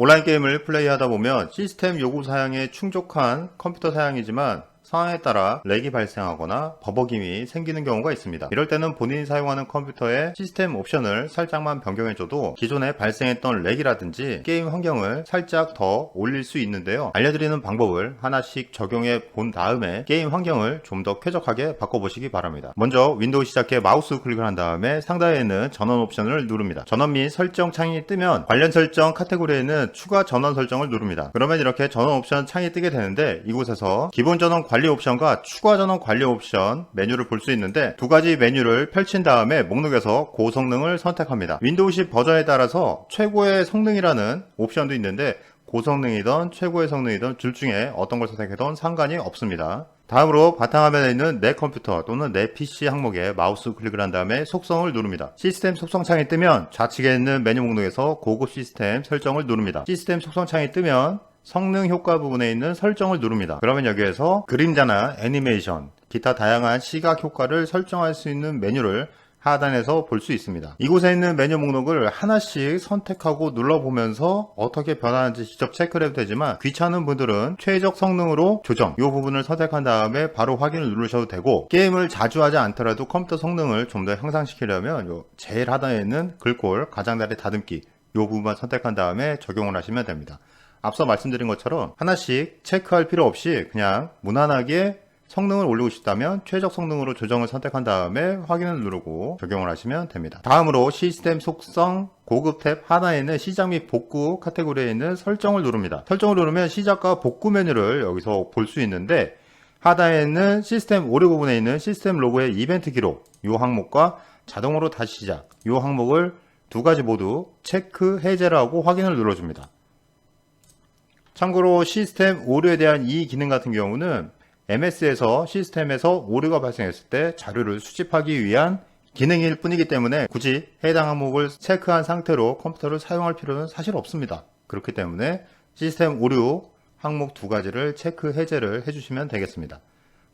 온라인 게임을 플레이하다 보면 시스템 요구 사양에 충족한 컴퓨터 사양이지만 상황에 따라 렉이 발생하거나 버벅임이 생기는 경우가 있습니다. 이럴 때는 본인이 사용하는 컴퓨터의 시스템 옵션을 살짝만 변경해줘도 기존에 발생했던 렉이라든지 게임 환경을 살짝 더 올릴 수 있는데요. 알려드리는 방법을 하나씩 적용해 본 다음에 게임 환경을 좀 더 쾌적하게 바꿔보시기 바랍니다. 먼저 윈도우 시작해 마우스 클릭을 한 다음에 상단에 있는 전원 옵션을 누릅니다. 전원 및 설정 창이 뜨면 관련 설정 카테고리에 있는 추가 전원 설정을 누릅니다. 그러면 이렇게 전원 옵션 창이 뜨게 되는데 이곳에서 기본 전원 관리 옵션과 추가 전원 관리 옵션 메뉴를 볼 수 있는데 두 가지 메뉴를 펼친 다음에 목록에서 고성능을 선택합니다. 윈도우 10 버전에 따라서 최고의 성능이라는 옵션도 있는데 고성능이든 최고의 성능이든 둘 중에 어떤 걸 선택해도 상관이 없습니다. 다음으로 바탕화면에 있는 내 컴퓨터 또는 내 PC 항목에 마우스 클릭을 한 다음에 속성을 누릅니다. 시스템 속성 창이 뜨면 좌측에 있는 메뉴 목록에서 고급 시스템 설정을 누릅니다. 시스템 속성 창이 뜨면 성능 효과 부분에 있는 설정을 누릅니다. 그러면 여기에서 그림자나 애니메이션, 기타 다양한 시각 효과를 설정할 수 있는 메뉴를 하단에서 볼 수 있습니다. 이곳에 있는 메뉴 목록을 하나씩 선택하고 눌러보면서 어떻게 변하는지 직접 체크를 해도 되지만 귀찮은 분들은 최적 성능으로 조정 이 부분을 선택한 다음에 바로 확인을 누르셔도 되고 게임을 자주 하지 않더라도 컴퓨터 성능을 좀 더 향상시키려면 요 제일 하단에 있는 글꼴 가장자리 다듬기 이 부분만 선택한 다음에 적용을 하시면 됩니다. 앞서 말씀드린 것처럼 하나씩 체크할 필요 없이 그냥 무난하게 성능을 올리고 싶다면 최적 성능으로 조정을 선택한 다음에 확인을 누르고 적용을 하시면 됩니다. 다음으로 시스템 속성 고급 탭 하나에 있는 시작 및 복구 카테고리에 있는 설정을 누릅니다. 설정을 누르면 시작과 복구 메뉴를 여기서 볼 수 있는데 하단에 있는 시스템 오류 부분에 있는 시스템 로고의 이벤트 기록 이 항목과 자동으로 다시 시작 이 항목을 두 가지 모두 체크 해제를 하고 확인을 눌러줍니다. 참고로 시스템 오류에 대한 이 기능 같은 경우는 MS에서 시스템에서 오류가 발생했을 때 자료를 수집하기 위한 기능일 뿐이기 때문에 굳이 해당 항목을 체크한 상태로 컴퓨터를 사용할 필요는 사실 없습니다. 그렇기 때문에 시스템 오류 항목 두 가지를 체크 해제를 해주시면 되겠습니다.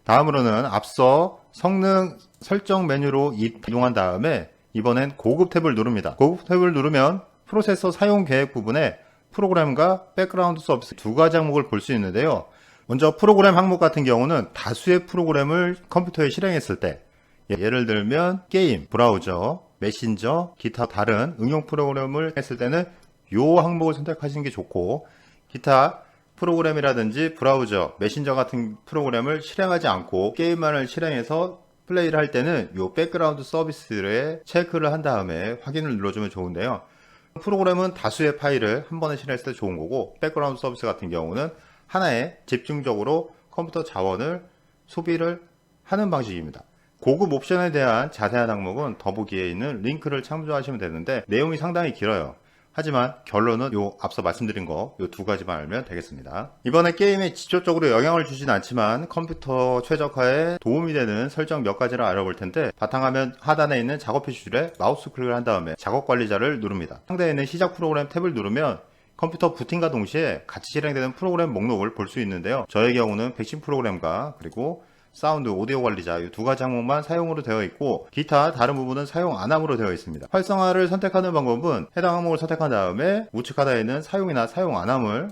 다음으로는 앞서 성능 설정 메뉴로 이동한 다음에 이번엔 고급 탭을 누릅니다. 고급 탭을 누르면 프로세서 사용 계획 부분에 프로그램과 백그라운드 서비스 두 가지 항목을 볼 수 있는데요. 먼저 프로그램 항목 같은 경우는 다수의 프로그램을 컴퓨터에 실행했을 때 예를 들면 게임, 브라우저, 메신저, 기타 다른 응용 프로그램을 했을 때는 이 항목을 선택하시는 게 좋고 기타 프로그램이라든지 브라우저, 메신저 같은 프로그램을 실행하지 않고 게임만을 실행해서 플레이를 할 때는 이 백그라운드 서비스에 체크를 한 다음에 확인을 눌러주면 좋은데요. 프로그램은 다수의 파일을 한 번에 실행했을 때 좋은 거고 백그라운드 서비스 같은 경우는 하나에 집중적으로 컴퓨터 자원을 소비를 하는 방식입니다. 고급 옵션에 대한 자세한 항목은 더보기에 있는 링크를 참조하시면 되는데 내용이 상당히 길어요. 하지만 결론은 요 앞서 말씀드린 거 요 두 가지만 알면 되겠습니다. 이번에 게임에 직접적으로 영향을 주진 않지만 컴퓨터 최적화에 도움이 되는 설정 몇 가지를 알아볼 텐데 바탕화면 하단에 있는 작업 표시줄에 마우스 클릭을 한 다음에 작업 관리자를 누릅니다. 상단에 있는 시작 프로그램 탭을 누르면 컴퓨터 부팅과 동시에 같이 실행되는 프로그램 목록을 볼 수 있는데요. 저의 경우는 백신 프로그램과 그리고 사운드, 오디오 관리자 이 두 가지 항목만 사용으로 되어 있고 기타 다른 부분은 사용 안 함으로 되어 있습니다. 활성화를 선택하는 방법은 해당 항목을 선택한 다음에 우측 하단에 있는 사용이나 사용 안 함을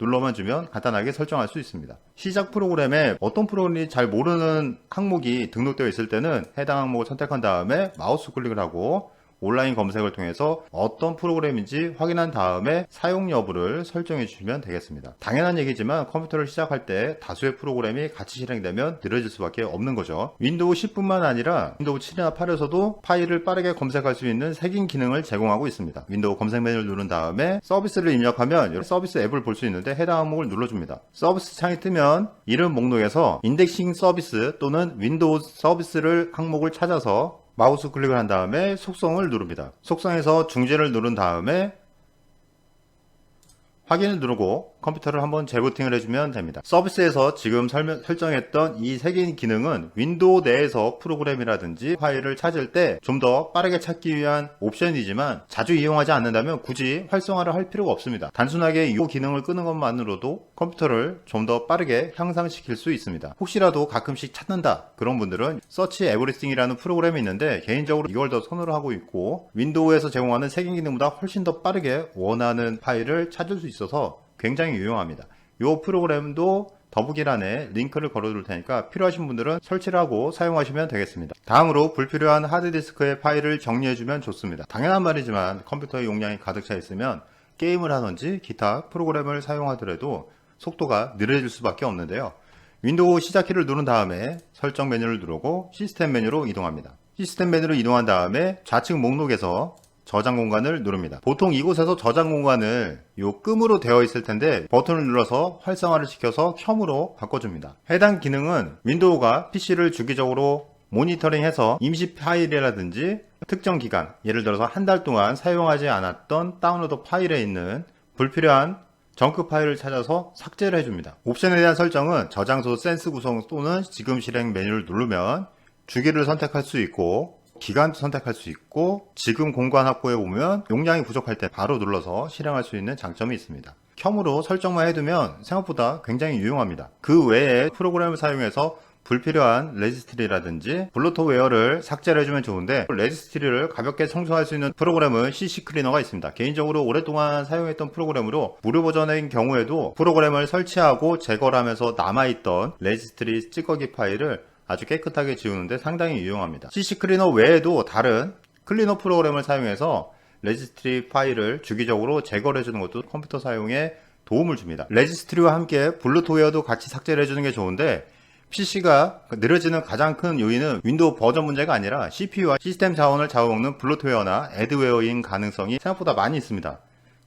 눌러만 주면 간단하게 설정할 수 있습니다. 시작 프로그램에 어떤 프로그램이 잘 모르는 항목이 등록되어 있을 때는 해당 항목을 선택한 다음에 마우스 클릭을 하고 온라인 검색을 통해서 어떤 프로그램인지 확인한 다음에 사용 여부를 설정해 주시면 되겠습니다. 당연한 얘기지만 컴퓨터를 시작할 때 다수의 프로그램이 같이 실행되면 느려질 수밖에 없는 거죠. 윈도우 10뿐만 아니라 윈도우 7이나 8에서도 파일을 빠르게 검색할 수 있는 색인 기능을 제공하고 있습니다. 윈도우 검색 메뉴를 누른 다음에 서비스를 입력하면 서비스 앱을 볼 수 있는데 해당 항목을 눌러줍니다. 서비스 창이 뜨면 이름 목록에서 인덱싱 서비스 또는 윈도우 서비스를 항목을 찾아서 마우스 클릭을 한 다음에 속성을 누릅니다. 속성에서 중지를 누른 다음에 확인을 누르고 컴퓨터를 한번 재부팅을 해주면 됩니다. 서비스에서 지금 설명, 설정했던 이 세 개의 기능은 윈도우 내에서 프로그램이라든지 파일을 찾을 때 좀 더 빠르게 찾기 위한 옵션이지만 자주 이용하지 않는다면 굳이 활성화를 할 필요가 없습니다. 단순하게 이 기능을 끄는 것만으로도 컴퓨터를 좀 더 빠르게 향상시킬 수 있습니다. 혹시라도 가끔씩 찾는다 그런 분들은 서치 에브리띵이라는 프로그램이 있는데 개인적으로 이걸 더 선호를 하고 있고 윈도우에서 제공하는 색인 기능보다 훨씬 더 빠르게 원하는 파일을 찾을 수 있어서 굉장히 유용합니다. 이 프로그램도 더보기란에 링크를 걸어둘 테니까 필요하신 분들은 설치를 하고 사용하시면 되겠습니다. 다음으로 불필요한 하드디스크의 파일을 정리해주면 좋습니다. 당연한 말이지만 컴퓨터의 용량이 가득 차 있으면 게임을 하든지 기타 프로그램을 사용하더라도 속도가 느려질 수밖에 없는데요. 윈도우 시작키를 누른 다음에 설정 메뉴를 누르고 시스템 메뉴로 이동합니다. 시스템 메뉴로 이동한 다음에 좌측 목록에서 저장 공간을 누릅니다. 보통 이곳에서 저장 공간을 요 끔으로 되어 있을 텐데 버튼을 눌러서 활성화를 시켜서 켬으로 바꿔줍니다. 해당 기능은 윈도우가 PC를 주기적으로 모니터링해서 임시 파일이라든지 특정 기간, 예를 들어서 한 달 동안 사용하지 않았던 다운로드 파일에 있는 불필요한 정크 파일을 찾아서 삭제를 해줍니다. 옵션에 대한 설정은 저장소 센스 구성 또는 지금 실행 메뉴를 누르면 주기를 선택할 수 있고 기간도 선택할 수 있고 지금 공간 확보에 보면 용량이 부족할 때 바로 눌러서 실행할 수 있는 장점이 있습니다. 켬으로 설정만 해두면 생각보다 굉장히 유용합니다. 그 외에 프로그램을 사용해서 불필요한 레지스트리라든지 블루토웨어를 삭제를 해주면 좋은데 레지스트리를 가볍게 청소할 수 있는 프로그램은 CC 클리너가 있습니다. 개인적으로 오랫동안 사용했던 프로그램으로 무료 버전인 경우에도 프로그램을 설치하고 제거를 하면서 남아있던 레지스트리 찌꺼기 파일을 아주 깨끗하게 지우는데 상당히 유용합니다. CC 클리너 외에도 다른 클리너 프로그램을 사용해서 레지스트리 파일을 주기적으로 제거를 해주는 것도 컴퓨터 사용에 도움을 줍니다. 레지스트리와 함께 블루토웨어도 같이 삭제를 해주는 게 좋은데 PC가 느려지는 가장 큰 요인은 윈도우 버전 문제가 아니라 CPU와 시스템 자원을 잡아먹는 블루토웨어나 애드웨어인 가능성이 생각보다 많이 있습니다.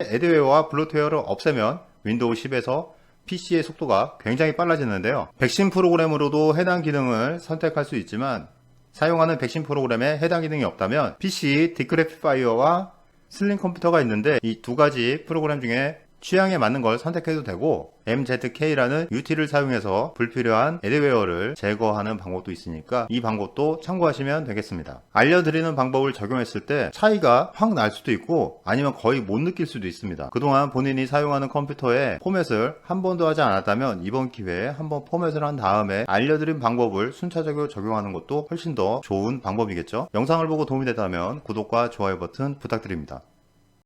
애드웨어와 블루토웨어를 없애면 윈도우 10에서 PC의 속도가 굉장히 빨라지는데요. 백신 프로그램으로도 해당 기능을 선택할 수 있지만 사용하는 백신 프로그램에 해당 기능이 없다면 PC 디크래피파이어와 슬림 컴퓨터가 있는데 이 두 가지 프로그램 중에 취향에 맞는 걸 선택해도 되고 MZK라는 UT를 사용해서 불필요한 애드웨어를 제거하는 방법도 있으니까 이 방법도 참고하시면 되겠습니다. 알려드리는 방법을 적용했을 때 차이가 확 날 수도 있고 아니면 거의 못 느낄 수도 있습니다. 그동안 본인이 사용하는 컴퓨터에 포맷을 한 번도 하지 않았다면 이번 기회에 한번 포맷을 한 다음에 알려드린 방법을 순차적으로 적용하는 것도 훨씬 더 좋은 방법이겠죠. 영상을 보고 도움이 됐다면 구독과 좋아요 버튼 부탁드립니다.